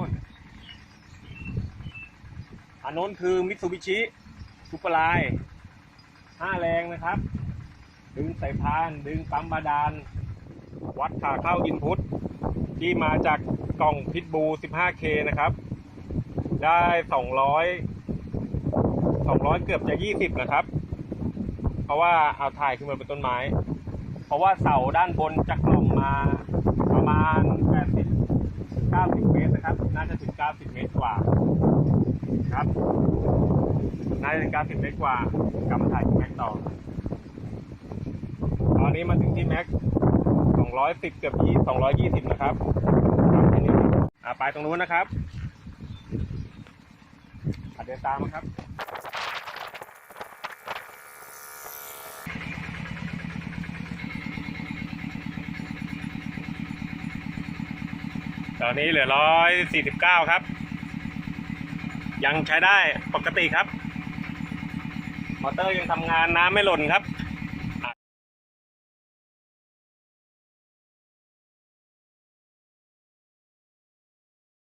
นู้นอันนู้นคือมิตซูบิชิซูเปอร์ไลน์ห้าแรงนะครับ ดึงสายพาน ดึงปั๊มบาดาล วัดขาเข้าอินพุตที่มาจากกล่องพิทบู 15K นะครับ ได้ 200 200 เกือบจะ 20 นะครับ เพราะว่าเอาถ่ายขึ้นมาเป็นต้นไม้ เพราะว่าเสาด้านบนจากลมมาประมาณ 80 90เม นะครับ น่าจะถึง 90 เมตรกว่าครับ น่าจะถึง 90 เมตรกว่ากลับมาถ่ายที่แม็กต่อ ตอนนี้มาถึงที่แม็ก 210 เกือบ20 220 นะครับครับทีนี้อ่าไปตรงนู้นนะครับอะเดินตามครับ ตอนนี้เหลือ149ครับ ยังใช้ได้ปกติครับ มอเตอร์ยังทำงานน้ำไม่หล่นครับ